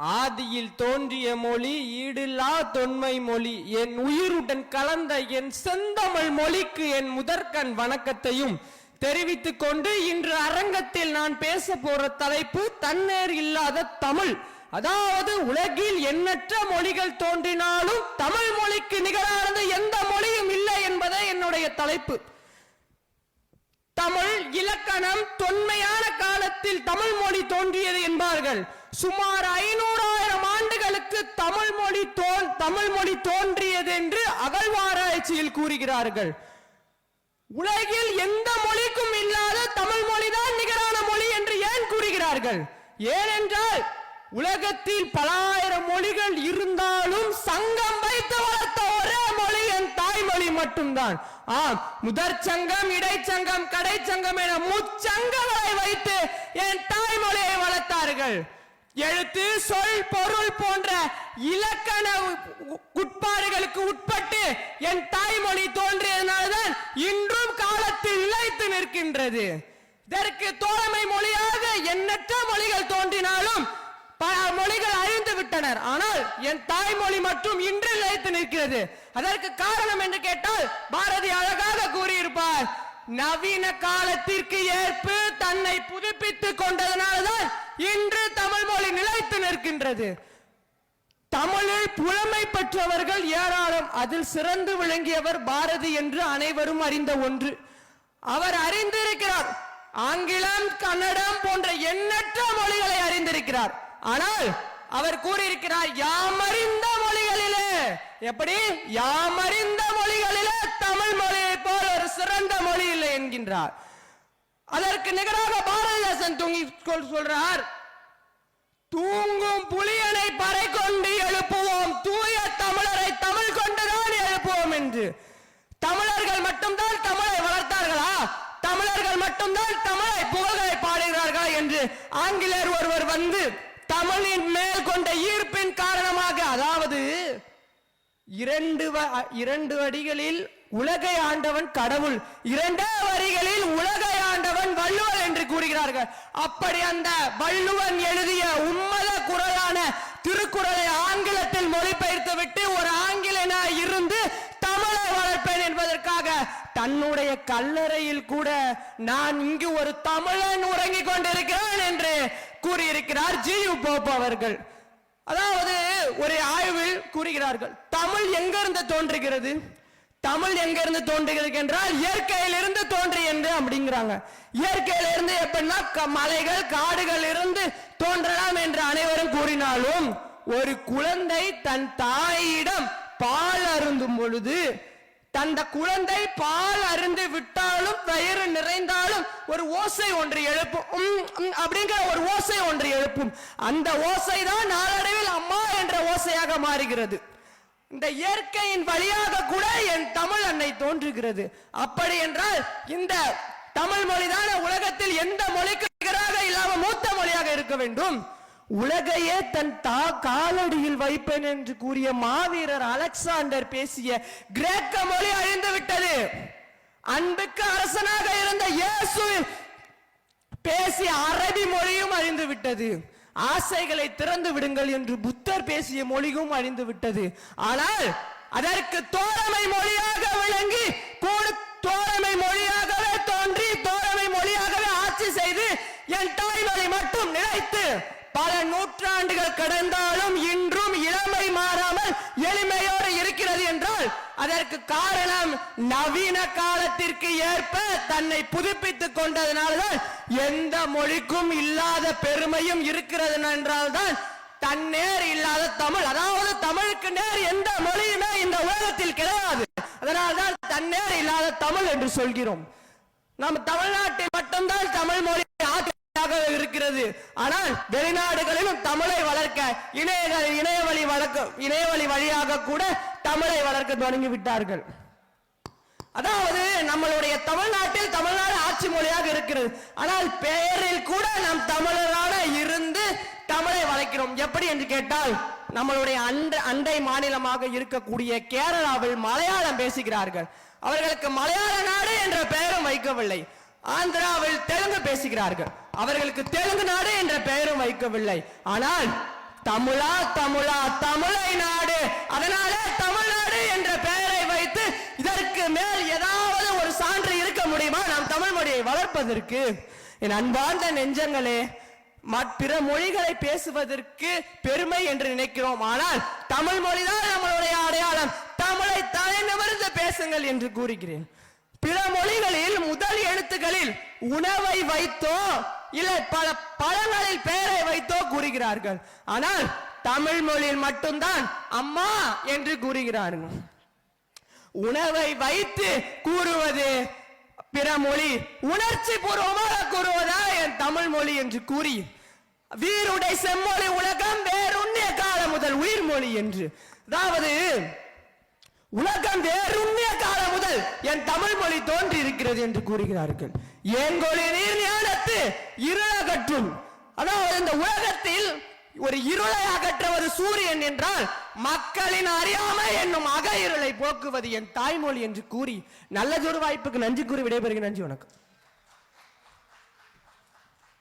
ஆதியில் தோன்றிய மொழி ஈடில்லா தொன்மை மொழி. என் உயிருடன் கலந்த என் செந்தமிழ் மொழிக்கு என் முதற்கண் வணக்கத்தையும் தெரிவித்துக் கொண்டு இன்று அரங்கத்தில் நான் பேச போற தலைப்பு தன்னேர் இல்லாத தமிழ். அதாவது உலகில் எண்ணற்ற மொழிகள் தோன்றினாலும் தமிழ் மொழிக்கு நிகரானது எந்த மொழியும் இல்லை என்பதே என்னுடைய தலைப்பு. தமிழ் இலக்கணம் தொன்மையான காலத்தில் தமிழ் மொழி தோன்றியது என்பார்கள். சுமார் ஐநூறாயிரம் ஆண்டுகளுக்கு தமிழ் மொழி தோன் தமிழ் மொழி தோன்றியது என்று அகழ்வாராய்ச்சியில் கூறுகிறார்கள். உலகில் எந்த மொழிக்கும் இல்லாத தமிழ் மொழிதான் நிகரான மொழி என்று ஏன் கூறுகிறார்கள்? ஏனென்றால் உலகத்தில் பலாயிரம் மொழிகள் இருந்தாலும் சங்கம் வைத்து வளர்த்த ஒரே மொழி என் தாய்மொழி மட்டும்தான். ஆம் முதற் சங்கம் இடைச்சங்கம் கடைச்சங்கம் என முச்சங்கங்களை வைத்து என் தாய்மொழியை வளர்த்தார்கள். எழுத்து சொல் பொருள் போன்ற இலக்கண உட்பாடுகளுக்கு உட்பட்டு என் தாய்மொழி தோன்றியதனால்தான் இன்றும் காலத்தில் நிலைத்து நிற்கின்றது. இதற்கு தோழமை மொழியாக எண்ணற்ற மொழிகள் தோன்றினாலும் பல மொழிகள் அழிந்து விட்டனர். ஆனால் என் தாய்மொழி மட்டும் இன்று நிலைத்து நிற்கிறது. அதற்கு காரணம் என்று கேட்டால் பாரதி அழகாக கூறியிருப்பார். நவீன காலத்திற்கு ஏற்ப தன்னை புதுப்பித்துக் கொண்டதனால்தான் இன்று தமிழ் மொழி நிலைத்து நிற்கின்றது. தமிழில் புலமை பெற்றவர்கள் ஏராளம் அதில் சிறந்து விளங்கியவர் பாரதி என்று அனைவரும் அறிந்த ஒன்று. அவர் அறிந்திருக்கிறார் ஆங்கிலம் கன்னடம் போன்ற எண்ணற்ற மொழிகளை அறிந்திருக்கிறார். ஆனால் அவர் கூறியிருக்கிறார் யாமறிந்த மொழிகளிலே. எப்படி? யாமறிந்த மொழிகளிலே தமிழ் மொழி சிறந்த மொழி இல்லை என்கின்றார். அதற்கு நிகராக பாரதிதாசன் தூங்கி சொல்றார். தூங்கும் புலியனை பறை கொண்டு எழுப்புவோம். தூய தமிழரை தமிழ் கொண்டுதான் எழுப்புவோம் என்று. தமிழர்கள் மட்டும்தான் தமிழை வளர்த்தார்களா? தமிழர்கள் மட்டும்தான் தமிழை புகழ்களை பாடுகிறார்களா என்று ஆங்கிலேயர் ஒருவர் வந்து தமிழின் மேல் கொண்ட ஈர்ப்பின் காரணமாக அதாவது இரண்டு இரண்டு அடிகளில் உலகை ஆண்டவன் கடவுள். இரண்டே வரிகளில் உலகை ஆண்டவன் வள்ளுவர் என்று கூறுகிறார்கள். அப்படி அந்த வள்ளுவன் எழுதிய உம்மத குரலான திருக்குறளை ஆங்கிலத்தில் மொழிபெயர்த்து விட்டு ஒரு ஆங்கிலனா இருந்து தமிழை வளர்ப்பேன் என்பதற்காக தன்னுடைய கல்லறையில் கூட நான் இங்கு ஒரு தமிழன் உறங்கிக் கொண்டிருக்கிறேன் என்று கூறியிருக்கிறார் ஜியு போப் அவர்கள். அதாவது ஒரு ஆய்வில் கூறுகிறார்கள் தமிழ் எங்கிருந்து தோன்றுகிறது? தமிழ் எங்கிருந்து தோன்றுகிறது என்றால் இயற்கையிலிருந்து தோன்றியது என்று அப்படிங்கிறாங்க. இயற்கையிலிருந்து எப்படின்னா க- மலைகள் காடுகள் இருந்து தோன்றலாம் என்று அனைவரும் கூறினாலும் ஒரு குழந்தை தன் தாயிடம் பால் அருந்தும் பொழுது தந்த குழந்தை பால் அருந்து விட்டாலும் வயிறு நிறைந்தாலும் ஒரு ஓசை ஒன்று எழுப்பும். உம், உம் அப்படிங்கிற ஒரு ஓசை ஒன்று எழுப்பும். அந்த ஓசை தான் நாளடைவில் அம்மா என்ற ஓசையாக மாறுகிறது. இந்த இயற்கையின் வழியாக கூட என் தமிழ் அன்னை தோன்றுகிறது. அப்படி என்றால் இந்த தமிழ் மொழிதான உலகத்தில் எந்த மொழிக்கு நிகராக இல்லாம மூத்த மொழியாக இருக்க வேண்டும்? உலகையே தன் தா காலடியில் வைப்பேன் என்று கூறிய மாவீரர் அலெக்சாண்டர் பேசிய கிரேக்க மொழி அழிந்து விட்டது. அன்புக்கு அரசனாக இருந்த இயேசு பேசிய அரபி மொழியும் அழிந்து விட்டது. ஆசைகளை திறந்து விடுங்கள் என்று புத்தர் பேசிய மொழியும் அழிந்து விட்டது. ஆனால் அதற்கு தோழமை மொழியாக விளங்கி கூடு தோழமை மொழியாகவே தோன்றி தோழமை மொழியாகவே ஆட்சி செய்து என் தாய்மொழி மட்டும் நிலைத்து பல நூற்றாண்டுகள் கடந்தாலும் இன்றும் இளமை மாறாமல் எளிமையோடு இருக்கிறது என்றால் அதற்கு காரணம் நவீன காலத்திற்கு ஏற்ப தன்னை புதுப்பித்துக் கொண்டதனால்தான் எந்த மொழிக்கும் இல்லாத பெருமையும் இருக்கிறது என்றால்தான் தன்னேர் இல்லாத தமிழ். அதாவது தமிழுக்கு நேர் எந்த மொழியுமே இந்த உலகத்தில் கிடையாது. அதனால்தான் தன்னேர் இல்லாத தமிழ் என்று சொல்கிறோம். நம் தமிழ்நாட்டில் மட்டும்தான் தமிழ் மொழி ஆட்சியாக இருக்கிறது. ஆனால் வெளிநாடுகளிலும் தமிழை வளர்க்க இணைய இணையவழி வளர்க்க இணையவழி வழியாக கூட தமிழை வளர்க்க தொடங்கி விட்டார்கள். அதாவது நம்மளுடைய தமிழ்நாட்டில் தமிழ்நாடு ஆட்சி மொழியாக இருக்கிறது. ஆனால் பெயரில் கூட நம் தமிழராக இருந்து தமிழை வளர்க்கிறோம். எப்படி என்று கேட்டால் நம்மளுடைய அண்ட அண்டை மாநிலமாக இருக்கக்கூடிய கேரளாவில் மலையாளம் பேசுகிறார்கள். அவர்களுக்கு மலையாள நாடு என்ற பெயரும் வைக்கவில்லை. ஆந்திராவில் தெலுங்கு பேசுகிறார்கள். அவர்களுக்கு தெலுங்கு நாடு என்ற பெயரும் வைக்கவில்லை. ஆனால் தமிழா தமிழா தமிழை நாடு மொழியை என் அன்பார்ந்த நெஞ்சங்களே பிற மொழிகளை பேசுவதற்கு பெருமை என்று நினைக்கிறோம். ஆனால் தமிழ் மொழிதான் நம்மளுடைய அடையாளம். தமிழை தலை நிமிர்ந்து பேசுங்கள் என்று கூறுகிறேன். பிற மொழிகளில் முதல் எழுத்துக்களில் உணவை வைத்தோ இல்லை பல பழங்களில் பெயரை வைத்தோ கூறுகிறார்கள். ஆனால் தமிழ் மொழியில் மட்டும்தான் அம்மா என்று கூறுகிறார்கள். உணவை வைத்து கூறுவது பிற மொழி உணர்ச்சி பூர்வமாக கூறுவதா என் தமிழ் மொழி என்று கூறி வீருடை செம்மொழி உலகம் வேறுண்ணிய காலம் முதல் உயிர் மொழி என்று. அதாவது உலகம் வேறுண்ணிய காலம் முதல் என் தமிழ் மொழி தோன்றி இருக்கிறது என்று கூறுகிறார்கள். ஏங்கொழி நீர் ஞானத்து இருளகற்றும் அதாவது இந்த உலகத்தில் ஒரு இருளை அகற்ற ஒரு சூரியன் என்றால் மக்களின் அறியாமை என்னும் அக இருளை போக்குவது என் தாய்மொழி என்று கூறி நல்லதொரு வாய்ப்புக்கு நன்றி கூறி விடைபெறுகிறேன். நன்றி வணக்கம்.